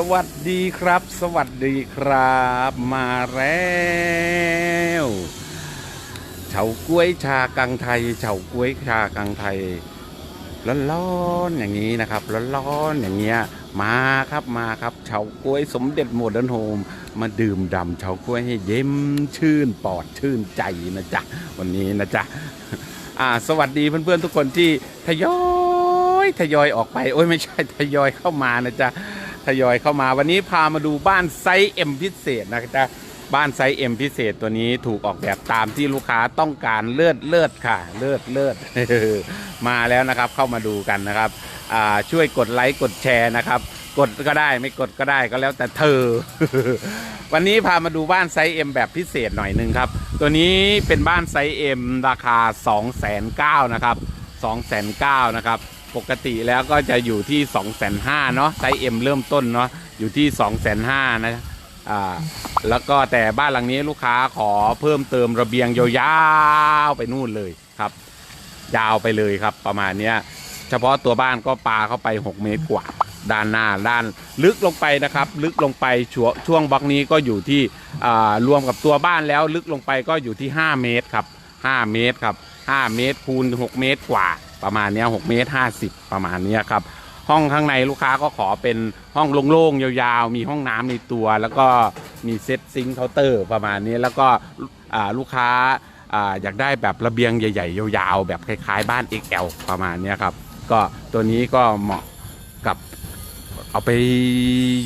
สวัสดีครับ สวัสดีครับ มาแล้วเฉาก้วยชากังไทยเฉาก้วยชากังไทยร้อนๆอย่างนี้นะครับร้อนๆอย่างเงี้ยมาครับมาครับเฉาก้วยสมเด็จโมเดิร์นโฮมมาดื่มดำเฉาก้วยให้เย็มชื่นปอดชื่นใจนะจ๊ะวันนี้นะจ๊ะอ่าสวัสดีเพื่อนๆทุกคนที่ทยอยทยอยออกไป โอ้ยไม่ใช่ทยอยเข้ามานะจ๊ะ ทยอยเข้ามาวันนี้พามาดูบ้านไซส์เอ็มพิเศษนะจ๊ะบ้านไซส์เอ็มพิเศษตัวนี้ถูกออกแบบตามที่ลูกค้าต้องการเลือดเลือดค่ะ เลือดเลือดมาแล้วนะครับเข้ามาดูกันนะครับช่วยกดไลค์กดแชร์นะครับ กดก็ได้ไม่กดก็ได้ก็แล้วแต่เธอ วันนี้พามาดูบ้านไซส์ M แบบพิเศษหน่อยหนึ่งครับ ตัวนี้เป็นบ้านไซส์ M ราคา 2 9 0 0 0นะครับ2 9 0 0นะครับ ปกติแล้วก็จะอยู่ที่ 2 5 0 0 0เนาะไซส์ M เริ่มต้นเนาะอยู่ที่ 2 5 0 0 0นะอ่าแล้วก็แต่บ้านหลังนี้ลูกค้าขอเพิ่มเติมระเบียงยาวๆไปนู่นเลยครับ ยาวไปเลยครับประมาณเนี้ยเฉพาะตัวบ้านก็ปาเข้าไป 6 เมตรกว่า ด้านหน้าด้านลึกลงไปนะครับ ลึกลงไปช่วช่วงบล็อกนี้ก็อยู่ที่อ่ารวมกับตัวบ้านแล้วลึกลงไปก็อยู่ที่ 5 เมตรครับ 5 เมตรครับ 5 เมตรคูณ 6 เมตรกว่า ประมาณเนี้ย6เมตร50ประมาณเนี้ยครับ ห้องข้างในลูกค้าก็ขอเป็นห้องโล่งๆยาวๆ มีห้องน้ำในตัว แล้วก็มีเซ็ตซิงค์เคาน์เตอร์ประมาณนี้แล้วก็อ่าลูกค้าอ่าอยากได้แบบระเบียงใหญ่ๆยาวๆ แบบคล้ายๆ บ้าน XL ประมาณเนี้ยครับ ก็ตัวนี้ก็เหมาะกับเอาไป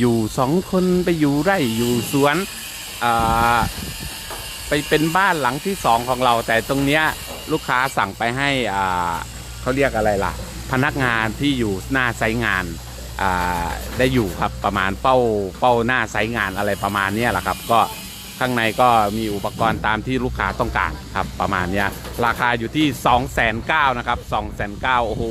อยู่สองคนไปอยู่ไร่อยู่สวนอ่าไปเป็นบ้านหลังที่สองของเรา แต่ตรงเนี้ยลูกค้าสั่งไปให้อ่า เขาเรียกอะไรล่ะ พนักงานที่อยู่หน้าไซต์งานได้อยู่ครับประมาณเป้าเป้าหน้าไซต์งานอะไรประมาณนี้แหละครับ ก็ข้างในก็มีอุปกรณ์ตามที่ลูกค้าต้องการครับประมาณนี้ราคาอยู่ที่ 2 9 0 0 0นะครับ 2 9 0 0 0โอ้โห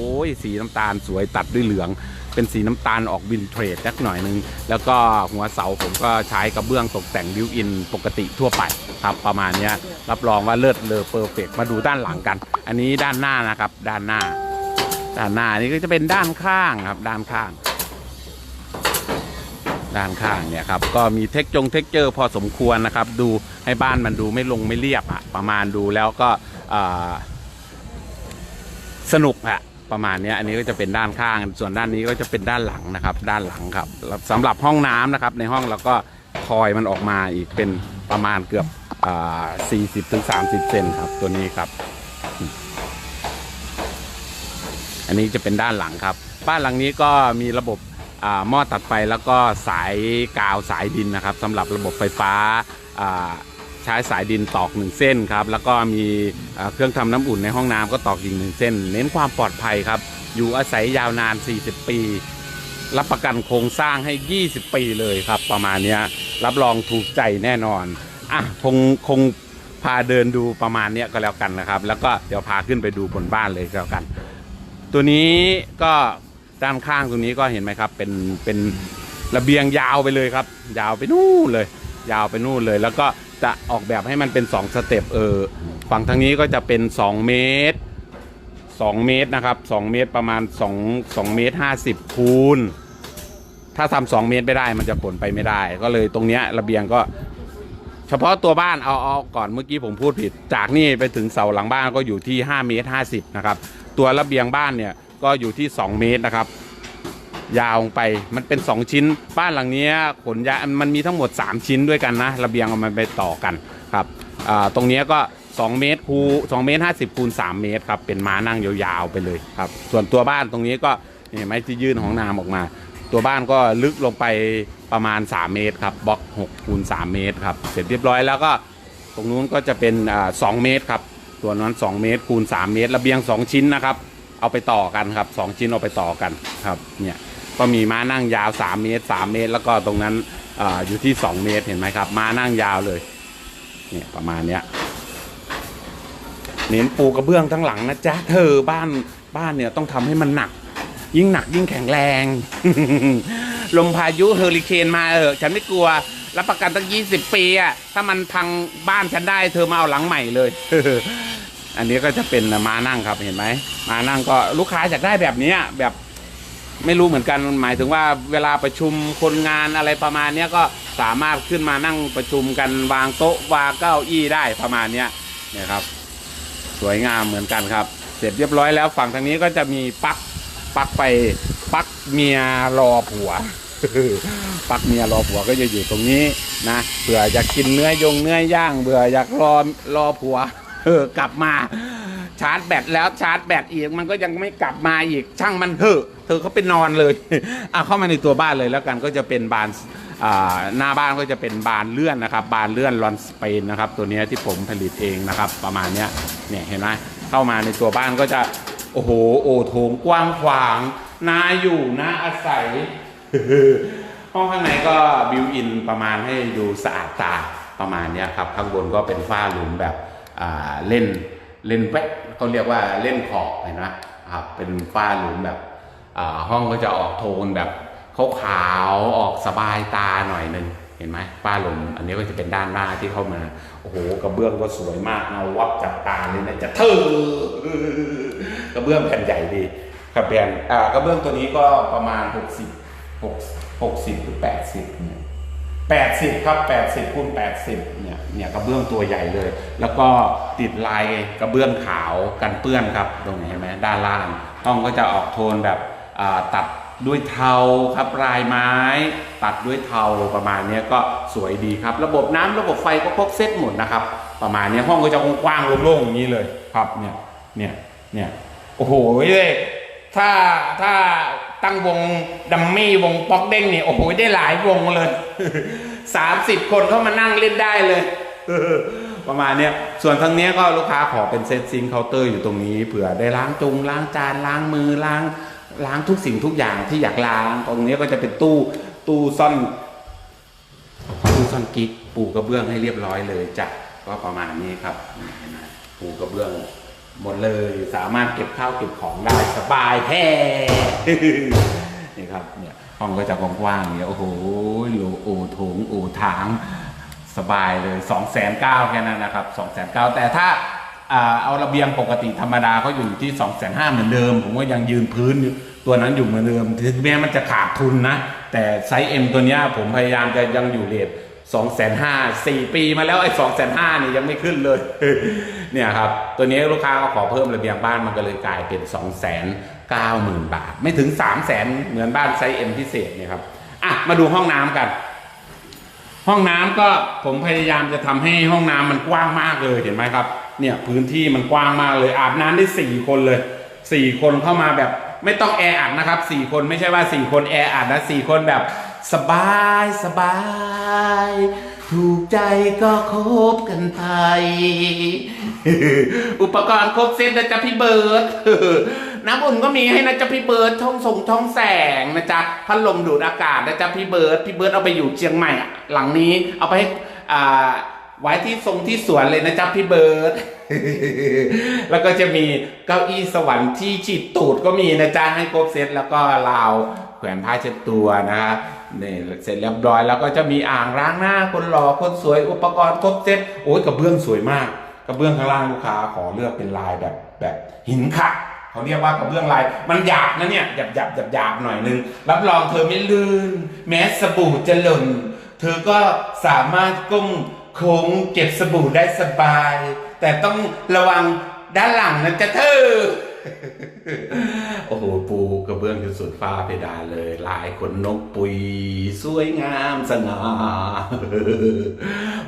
สีน้ำตาลสวยตัดด้วยเหลือง เป็นสีน้ำตาลออกวินเทรดสักหน่อยนึง แล้วก็หัวเสาผมก็ใช้กระเบื้องตกแต่งบิวอินปกติทั่วไปครับประมาณนี้รับรองว่าเลิศเลอเพอร์เฟกมาดูด้านหลังกัน อันนี้ด้านหน้านะครับ ด้านหน้า ด้านหน้านี่ก็จะเป็นด้านข้างครับ ด้านข้าง ด้านข้างเนี่ยครับก็มีเทคจงเทคเจอร์พอสมควรนะครับ ดูให้บ้านมันดูไม่ลงไม่เรียบอะประมาณดูแล้วก็สนุกอะ ประมาณนี้อันนี้ก็จะเป็นด้านข้าง ส่วนด้านนี้ก็จะเป็นด้านหลังนะครับ ด้านหลังครับแล้วสำหรับห้องน้ำนะครับ ในห้องเราก็ทอยมันออกมาอีกเป็นประมาณเกือบอ่า40ถึง30เซนครับตัวนี้ครับ อันนี้จะเป็นด้านหลังครับ บ้านหลังนี้ก็มีระบบอ่าหม้อตัดไฟแล้วก็สายกาวสายดินนะครับสำหรับระบบไฟฟ้าอ่า ใช้สายดินตอกหนึ่งเส้นครับแล้วก็มีเครื่องทำน้ำอุ่นในห้องน้ำก็ตอกอีกหนึ่งเส้น เน้นความปลอดภัยครับ อยู่อาศัยยาวนาน 40 ปี รับประกันโครงสร้างให้ 20 ปีเลยครับ ประมาณนี้รับรองถูกใจแน่นอนอะคงคงพาเดินดูประมาณนี้ก็แล้วกันนะครับ แล้วก็เดี๋ยวพาขึ้นไปดูบนบ้านเลยก็แล้วกัน ตัวนี้ก็ด้านข้างตรงนี้ก็เห็นไหมครับ เป็นเป็นระเบียงยาวไปเลยครับ ยาวไปนู่นเลย ยาวไปนู่นเลยแล้วก็ จะออกแบบให้มันเป็น 2 สเต็ปเออฝั่งทางนี้ก็จะเป็น 2 เมตร 2 เมตรนะครับ 2 เมตรประมาณ2 2เมตร50คูณถ้าทำสองเมตรไม่ได้มันจะผลไปไม่ได้ ก็เลยตรงเนี้ยระเบียงก็ เฉพาะตัวบ้านเอาเอาก่อนเมื่อกี้ผมพูดผิด จากนี่ไปถึงเสาหลังบ้านก็อยู่ที่5เมตร50นะครับตัวระเบียงบ้านเนี่ยก็อยู่ที่ 2 เมตรนะครับ ยาวไปมันเป็น 2 ชิ้น บ้านหลังนี้ขนย้ายมันมีทั้งหมด 3 ชิ้นด้วยกันนะระเบียงเอามันไปต่อกันครับตรงนี้ก็ 2 เมตรคู2เมตร50คูณ3เมตรครับเป็นม้านั่งยาวๆไปเลยครับส่วนตัวบ้านตรงนี้ก็เห็นไหมที่ยื่นของน้ำออกมา ตัวบ้านก็ลึกลงไปประมาณ 3 เมตรครับบล็อก6คูณ3เมตรครับเสร็จเรียบร้อยแล้วก็ตรงนู้นก็จะเป็นอ่า2เมตรครับตัวนั้น 2 เมตรคูณ3เมตร ระเบียง 2 ชิ้นนะครับเอาไปต่อกันครับ 2 ชิ้นเอาไปต่อกันครับเนี่ย ก็มีม้านั่งยาว 3 เมตร 3 เมตร แล้วก็ตรงนั้นออยู่ที่ 2 เมตรเห็นไหมครับ ม้านั่งยาวเลยเนี่ยประมาณเนี้ยเน้นปูกระเบื้องทั้งหลังนะจ๊ะเธอบ้านบ้านเนี่ยต้องทำให้มันหนัก ยิ่งหนักยิ่งแข็งแรง ลมพายุเฮอริเคนมาเออฉันไม่กลัวรับประกันตั้ง20ปีอะถ้ามันพังบ้านฉันได้ เธอมาเอาหลังใหม่เลยอันนี้ก็จะเป็นม้านั่งครับเห็นไหมม้านั่งก็ลูกค้าอยากได้แบบนี้แบบ ไม่รู้เหมือนกันหมายถึงว่าเวลาประชุมคนงานอะไรประมาณเนี้ยก็สามารถขึ้นมานั่งประชุมกันวางโต๊ะวางเก้าอี้ได้ประมาณเนี้ยเนี่ยครับ สวยงามเหมือนกันครับ เสร็จเรียบร้อยแล้วฝั่งทางนี้ก็จะมีปักปักไปปักเมียรอผัวปักเมียรอผัวก็จะอยู่ตรงนี้นะเผื่ออยากกินเนื้อยงเนื้อย่างเบื่ออยากรอรอผัวเออกลับมา ชาร์จแบตแล้วชาร์จแบตอีกมันก็ยังไม่กลับมาอีกช่างมันเถอะเธอเขาไปนอนเลยเอะเข้ามาในตัวบ้านเลยแล้วกันก็จะเป็นบานหน้าบ้านก็จะเป็นบานเลื่อนนะครับ บานเลื่อนลอนสเปนนะครับ ตัวนี้ที่ผมผลิตเองนะครับ ประมาณนี้เนี่ยเห็นไหมเข้ามาในตัวบ้านก็จะโอ้โหโอโถงกว้างขวางน่าอยู่น่าอาศัยห้องข้างในก็บิวอินประมาณให้ดูสะอาดตาประมาณนี้ครับข้างบนก็เป็นฝ้าหลุมแบบเล่น เล่นแวะเขาเรียกว่าเล่นขอบเห็นไหมครับเป็นฝ้าหลุมแบบอ่าห้องก็จะออกโทนแบบขาวๆออกสบายตาหน่อยหนึงเห็นไหมฝ้าหลุม อันนี้ก็จะเป็นด้านหน้าที่เข้ามาโอ้โหกระเบื้องก็สวยมากเงาวับจับตาเลยนะจะเธอกระเบื้องแผ่นใหญ่ดีกระเบียนอ่ากระเบื้องตัวนี้ก็ประมาณ 60หกหกสิบหรือแปดสิบเนี่ย แปดสิบครับแปดสิบคูณแปดสิบเนี่ย เนี่ยกระเบื้องตัวใหญ่เลย แล้วก็ติดลายกระเบื้องขาวกันเปื้อนครับ ตรงนี้เห็นไหมด้านล่าง ห้องก็จะออกโทนแบบตัดด้วยเทาครับลายไม้ ตัดด้วยเทาประมาณนี้ก็สวยดีครับ ระบบน้ำระบบไฟก็ครบเซตหมดนะครับ ประมาณนี้ห้องก็จะกว้างโล่งๆอย่างนี้เลยครับ เนี่ย เนี่ย เนี่ย โอ้โหเลยถ้าถ้า ตั้งวงดัมมี่วงป๊อกเด้งเนี่ยโอ้โหได้หลายวงเลยสามสิบคนเข้ามานั่งเล่นได้เลยประมาณเนี้ยส่วนทางเนี้ยก็ลูกค้าขอเป็นเซตซิงเคาน์เตอร์อยู่ตรงนี้เผื่อได้ล้างจงล้างจานล้างมือล้างล้างทุกสิ่งทุกอย่างที่อยากล้าง ตรงเนี้ยก็จะเป็นตู้ตู้ซ่อนตู้ซ่อนกิ๊กปูกระเบื้องให้เรียบร้อยเลยจ้ะก็ประมาณนี้ครับปูกระเบื้อง หมดเลยสามารถเก็บข้าวเก็บของได้สบายแท้นี่ครับเนี่ยห้องก็จะกว้างๆอย่างเงี้ยโอ้โหโลโอโถงโอถางสบายเลย2องแสนเก้าแค่นั้นนะครับ2องแสนเก้าแต่ถ้าเอาระเบียงปกติธรรมดาเขาอยู่ที่2องแสนห้าเหมือนเดิม ผมก็ยังยืนพื้นอยู่ตัวนั้นอยู่เหมือนเดิมถึงแม้มันจะขาดทุนนะ แต่ไซส์ M ตัวนี้ผมพยายามจะยังอยู่เรทสองแสนห้าสี่ปีมาแล้วไอ้สองแสนห้านี่ยังไม่ขึ้นเลย เนี่ยครับ ตัวนี้ลูกค้าก็ขอเพิ่มระเบียงบ้านมันก็เลยกลายเป็น2องแสนเก้าหมื่นบาท ไม่ถึง3ามแสนเหมือนบ้านไซส์ M พิเศษเนี่ยครับอะมาดูห้องน้ำกัน ห้องน้ำก็ผมพยายามจะทำให้ห้องน้ำมันกว้างมากเลยเห็นไหมครับเนี่ยพื้นที่มันกว้างมากเลยอาบน้ำได้สี่คนเลยสี่คนเข้ามาแบบไม่ต้องแออัดนะครับสี่คนไม่ใช่ว่าสี่คนแออัดนะสี่คนแบบสบายสบาย ถูกใจก็คบกันไป อุปกรณ์ครบเซตนะจ๊ะพี่เบิร์ดน้ำอุ่นก็มีให้นะจ๊ะพี่เบิร์ดช่องส่งช่องแสงนะจ๊ะพัดลมดูดอากาศนะจ๊ะพี่เบิร์ดพี่เบิร์ดเอาไปอยู่เชียงใหม่หลังนี้เอาไปให้อ่าไว้ที่ทรงที่สวนเลยนะจ๊ะพี่เบิร์ดแล้วก็จะมีเก้าอี้สวรรค์ที่ฉีดตูดก็มีนะจ๊ะให้ครบเซตแล้วก็ราวแขวนผ้าเช็ดตัวนะครับนี่เสร็จเรียบร้อยแล้วก็จะมีอ่างล้างหน้าคนหล่อคนสวยอุปกรณ์ครบเซตโอ้ยกระเบื้องสวยมาก กระเบื้องข้างล่างลูกค้าขอเลือกเป็นลายแบบแบบหินขัดเขาเรียกว่ากระเบื้องลายมันหยาบนะเนี่ยหยาบหยาบหยาบหยาบหน่อยนึงรับรองเธอไม่ลื่น แม้สบู่จะหล่นเธอก็สามารถก้มโค้งเก็บสบู่ได้สบาย แต่ต้องระวังด้านหลังนะจะเธอโอ้โหปูกระเบื้องจนสุดฟ้าเพดานเลย ลายขนนกปุย สวยงามสง่า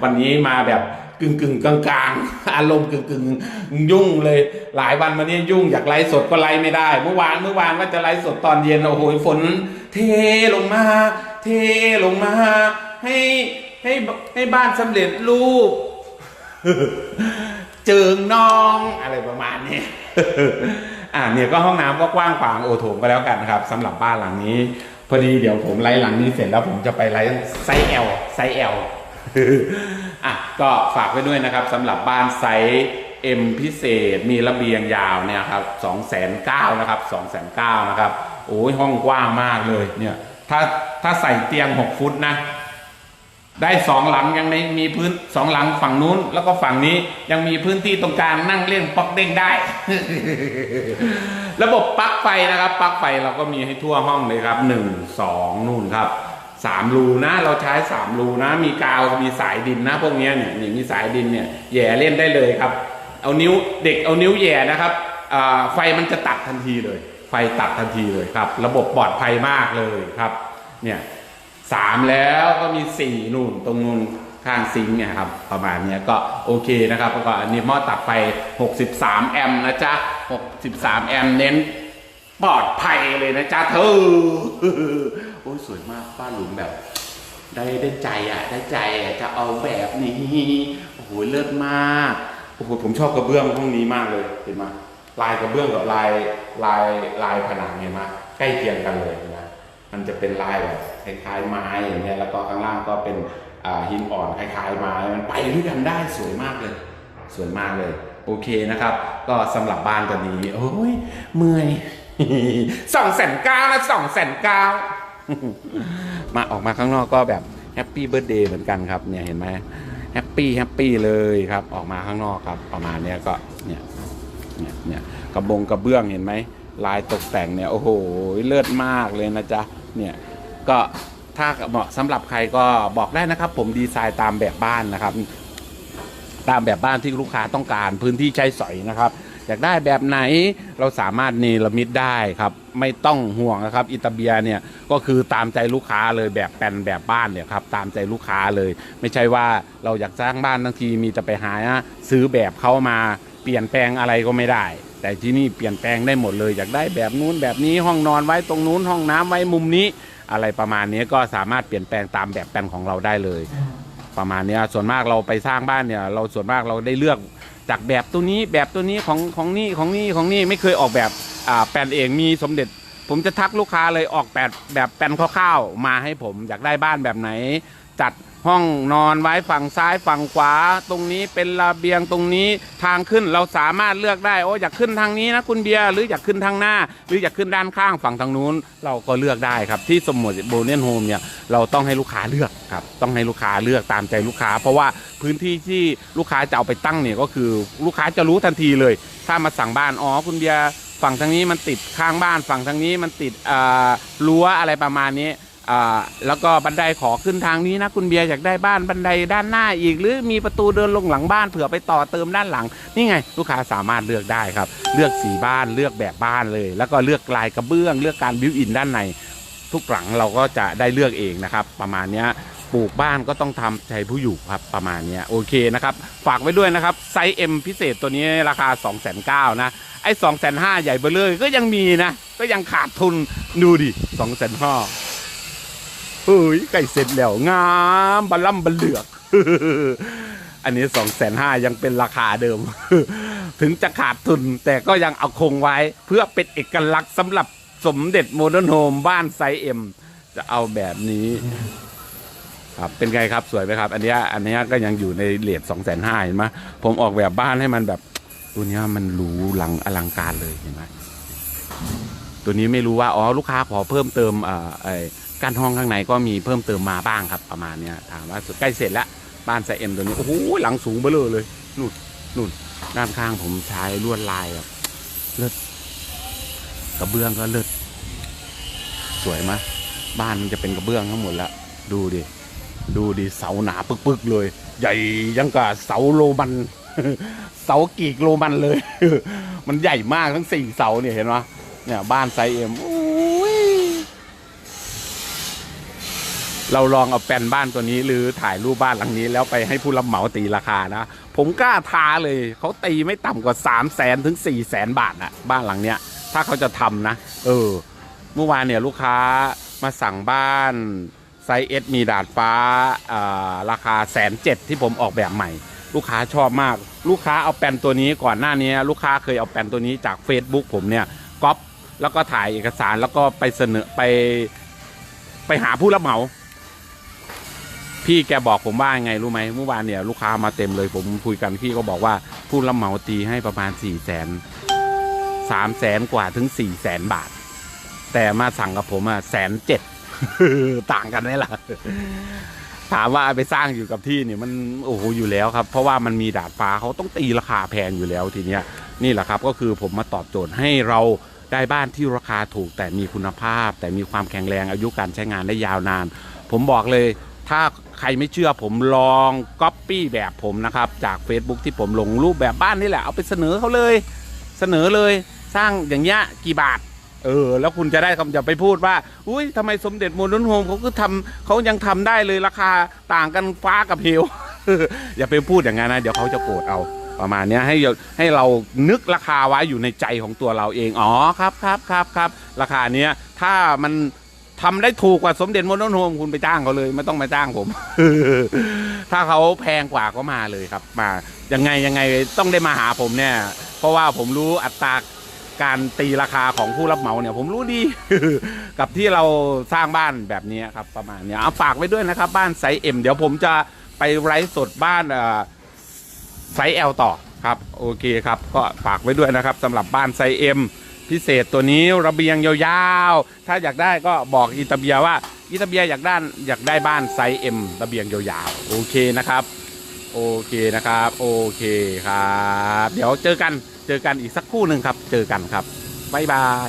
วันนี้มาแบบ กึ่งกึ่งกลางกลางๆอารมณ์กึ่งกึ่งยุ่งเลย หลายวันมานี้ยุ่งอยากไลฟ์สดก็ไลฟ์ไม่ได้ เมื่อวานเมื่อวานว่าจะไลฟ์สดตอนเย็นโอ้โหฝน เทลงมา เทลงมา ให้ให้ให้บ้านสำเร็จรูป เจิงน้องอะไรประมาณนี้อ่าเนี่ยก็ห้องน้ำก็กว้างขวางโอโถงก็แล้วกันครับสำหรับบ้านหลังนี้ พอดีเดี๋ยวผมไล่หลังนี้เสร็จแล้วผมจะไปไล่ไซส์ L ไซส์ L อะก็ฝากไว้ด้วยนะครับสำหรับบ้านไซส์ M พิเศษมีระเบียงยาวเนี่ยครับสองแสนเก้านะครับสองแสนเก้านะครับโอ้ยห้องกว้างมากเลยเนี่ยถ้าถ้าใส่เตียงหกฟุตนะ ได้สองหลังยังไม่มีพื้นสองหลังฝั่งนู้น แล้วก็ฝั่งนี้ยังมีพื้นที่ตรงกลางนั่งเล่นป๊อกเด้งได้ ระบบปลั๊กไฟนะครับปลั๊กไฟเราก็มีให้ทั่วห้องเลยครับหนึ่งสองนู่นครับ สามรูนะเราใช้สามรูนะ มีกาวมีสายดินนะ พวกนี้เนี่ยนี่มีสายดินเนี่ยแหย่เล่นได้เลยครับ เอานิ้วเด็กเอานิ้วแหย่นะครับไฟมันจะตัดทันทีเลย ไฟตัดทันทีเลยครับ ระบบปลอดภัยมากเลยครับเนี่ยสามแล้วก็มีสี่นู่นตรงนู่นข้างซิงค์เนี่ยครับประมาณนี้ก็โอเคนะครับแล้วก็อันนี้หม้อตัดไฟ 63 แอมป์นะจ๊ะ 63 แอมป์เน้น ปลอดภัยเลยนะจ๊ะเธอโอ้ยสวยมากป้าหลุมแบบ ได้ได้ใจอะ ได้ใจอะจะเอาแบบนี้โอ้โหเลิศมากโอ้โหผมชอบกระเบื้องห้องนี้มากเลยเห็นไหมลายกระเบื้องกับลายลายลายผนังเห็นไหมใกล้เคียงกันเลยนไหมมันจะเป็นลายแบบคล้ายๆไม้อย่างเงี้ยแล้วก็ข้างล่างก็เป็นหินอ่อนคล้ายๆไม้มันไปด้วยกันได้สวยมากเลยสวยมากเลย โอเคนะครับ ก็สำหรับบ้านตัวนี้ โอ้ยเมื่อย สองแสนเก้านะสองแสนเก้ามาออกมาข้างนอกก็แบบแฮปปี้เบิร์ดเดย์เหมือนกันครับเนี่ยเห็นไหมแฮปปี้แฮปปี้เลยครับ ออกมาข้างนอกครับ ประมาณเนี้ยก็เนี่ยเนี่ยเนี่ยกระบงกระเบื้องเห็นไหมลายตกแต่งเนี่ยโอ้โหเลิศมากเลยนะจ๊ะเนี่ยก็ถ้าเหมาะสำหรับใครก็บอกได้นะครับ ผมดีไซน์ตามแบบบ้านนะครับ ตามแบบบ้านที่ลูกค้าต้องการพื้นที่ใช้สอยนะครับ อยากได้แบบไหนเราสามารถเนรมิตได้ครับ ไม่ต้องห่วงนะครับอิตาเบียเนี่ยก็คือตามใจลูกค้าเลยแบบแปลนแบบบ้านเนี่ยครับตามใจลูกค้าเลย ไม่ใช่ว่าเราอยากสร้างบ้านทั้งทีมีแต่ไปหาซื้อแบบเข้ามาเปลี่ยนแปลงอะไรก็ไม่ได้ แต่ที่นี่เปลี่ยนแปลงได้หมดเลยอยากได้แบบนู้นแบบนี้ห้องนอนไว้ตรงนู้นห้องน้ำไว้มุมนี้ อะไรประมาณนี้ก็สามารถเปลี่ยนแปลงตามแบบแปลนของเราได้เลย ประมาณนี้ส่วนมากเราไปสร้างบ้านเนี่ยเราส่วนมากเราได้เลือก จากแบบตัวนี้แบบตัวนี้ของของนี่ของนี่ของนี่ไม่เคยออกแบบอ่าแปลนเองมีสมเด็จ ผมจะทักลูกค้าเลยออกแบบแบบแปลนคร่าวๆมาให้ผมอยากได้บ้านแบบไหนจัด ห้องนอนไว้ฝั่งซ้ายฝั่งขวา ตรงนี้เป็นระเบียงตรงนี้ทางขึ้นเราสามารถเลือกได้โอ้อยากขึ้นทางนี้นะคุณเบียร์หรืออยากขึ้นทางหน้า หรืออยากขึ้นด้านข้างฝั่งทางนู้น เราก็เลือกได้ครับที่สมมติโบเนียนโฮมเนี่ยเราต้องให้ลูกค้าเลือกครับต้องให้ลูกค้าเลือกตามใจลูกค้า เพราะว่าพื้นที่ที่ลูกค้าจะเอาไปตั้งเนี่ยก็คือลูกค้าจะรู้ทันทีเลย ถ้ามาสั่งบ้านอ๋อคุณเบียร์ฝั่งทางนี้มันติดข้างบ้านฝั่งทางนี้มันติดอ่ารั้วอะไรประมาณนี้ อ่าแล้วก็บันไดขอขึ้นทางนี้นะคุณเบียร์อยากได้บ้านบันไดด้านหน้าอีก หรือมีประตูเดินลงหลังบ้านเผื่อไปต่อเติมด้านหลัง นี่ไง ลูกค้าสามารถเลือกได้ครับ เลือกสีบ้านเลือกแบบบ้านเลย แล้วก็เลือกลายกระเบื้อง เลือกการบิวอินด้านในทุกหลังเราก็จะได้เลือกเองนะครับ ประมาณนี้ปลูกบ้านก็ต้องทำใจผู้อยู่ครับประมาณนี้โอเคนะครับ ฝากไว้ด้วยนะครับ ไซส์ M พิเศษตัวนี้ราคา 2 9 0 0 0นะไอ้2 5 0 0 0ใหญ่เบอร์เลยก็ยังมีนะ ก็ยังขาดทุนดูดิ2 5 0 0 0 เฮ้ยไก่เสร็จแล้วงามบัลล่ำบัลเหลือก อันนี้สองแสนห้ายังเป็นราคาเดิม ถึงจะขาดทุนแต่ก็ยังเอาคงไว้ เพื่อเป็นเอกลักษณ์สำหรับสมเด็จโมเดิร์นโฮมบ้านไซเอ็ม จะเอาแบบนี้ครับเป็นไงครับสวยไหมครับ อันนี้อันนี้ก็ยังอยู่ในเลทสองแสนห้าเห็นไหมผมออกแบบบ้านให้มันแบบตัวนี้มันหรูหลังอลังการเลยเห็นไหมตัวนี้ไม่รู้ว่าอ๋อลูกค้าขอเพิ่มเติมอ่อไอ กั้นห้องข้างในก็มีเพิ่มเติมมาบ้างครับประมาณเนี้ยถามว่าใกล้เสร็จแล้วบ้านไซเอ็มตัวนี้โอ้โหหลังสูงเบ้อเลยนู่นนู่นด้านข้างผมใช้ลวดลายแบบเลิศกระเบื้องก็เลิศสวยไหมบ้านมันจะเป็นกระเบื้องทั้งหมดแล้วดูดิดูดิเสาหนาปึกๆเลย ใหญ่ยังกับเสาโรมันเสากีกโรมันเลย มันใหญ่มากทั้งสี่เสาเนี่ยเห็นไหมเนี่ยบ้านไซเอ็ม เราลองเอาแปลนบ้านตัวนี้ หรือถ่ายรูปบ้านหลังนี้ แล้วไปให้ผู้รับเหมาตีราคานะ ผมกล้าท้าเลยเขาตีไม่ต่ำกว่า 3 0 0แสนถึง4 0 0แสนบาทนะบ้านหลังเนี้ย ถ้าเขาจะทำนะ เออ เมื่อวานเนี่ยลูกค้ามาสั่งบ้านไซส์เอสมีดาดฟ้าอ่าราคาแสนเจ็ดที่ผมออกแบบใหม่ ลูกค้าชอบมาก ลูกค้าเอาแปลนตัวนี้ก่อนหน้านี้ ลูกค้าเคยเอาแปลนตัวนี้จาก Facebook ผมเนี่ยก๊อปแล้วก็ถ่ายเอกสารแล้วก็ไปเสนอไปไปหาผู้รับเหมา พี่แกบอกผมว่าไงรู้ไหมเมื่อวานเนี่ยลูกค้ามาเต็มเลยผมคุยกันพี่ก็บอกว่าผู้รับเหมาตีให้ประมาณสี่แสนสามแสนกว่าถึงสี่แสนบาท แต่มาสั่งกับผมอะแสนเจ็ดต่างกันไหมล่ะถามว่าไปสร้างอยู่กับที่เนี่ยมันโอ้โหอยู่แล้วครับ เพราะว่ามันมีดาดฟ้าเขาต้องตีราคาแพงอยู่แล้วทีเนี้ยนี่แหละครับก็คือผมมาตอบโจทย์ให้เราได้บ้านที่ราคาถูกแต่มีคุณภาพ แต่มีความแข็งแรงอายุการใช้งานได้ยาวนาน ผมบอกเลยถ้า ใครไม่เชื่อผมลองก๊อปปี้แบบผมนะครับ จาก Facebook ที่ผมลงรูปแบบบ้านนี่แหละ เอาไปเสนอเขาเลย เสนอเลยสร้างอย่างเงี้ยกี่บาท เออ แล้วคุณจะได้คำจะไปพูดว่า อุ้ยทำไมสมเด็จโมเดิร์นโฮมเขาก็ทำเขายังทำได้เลยราคาต่างกันฟ้ากับเหวอย่าไปพูดอย่างนั้นนะ เดี๋ยวเขาจะโกรธเอาประมาณนี้ให้ให้เรานึกราคาไว้อยู่ในใจของตัวเราเอง อ๋อครับครับครับครับราคาเนี้ยถ้ามัน ทำได้ถูกกว่าสมเด็จมเดิร์นโฮมคุณไปจ้างเขาเลย ไม่ต้องมาจ้างผม ถ้าเขาแพงกว่าก็มาเลยครับ มายังไงยังไงต้องได้มาหาผมเนี่ย เพราะว่าผมรู้อัตราการตีราคาของผู้รับเหมาเนี่ย ผมรู้ดี กับที่เราสร้างบ้านแบบนี้ครับ ประมาณเนี้ยเอาฝากไว้ด้วยนะครับ บ้านไซเอ็มเดี๋ยวผมจะไปไลฟ์สดบ้านไซส์ L ต่อครับ โอเคครับ ก็ฝากไว้ด้วยนะครับสำหรับบ้านไซส์ M พิเศษตัวนี้ระเบียงยาวๆ ถ้าอยากได้ก็บอกอิตาเบียว่าอิตาเบียอยากได้อยากได้บ้านไซส์ M ระเบียงยาวๆ โอเคนะครับ โอเคนะครับ โอเคครับ เดี๋ยวเจอกันเจอกันอีกสักครู่หนึ่งครับ เจอกันครับบ๊ายบาย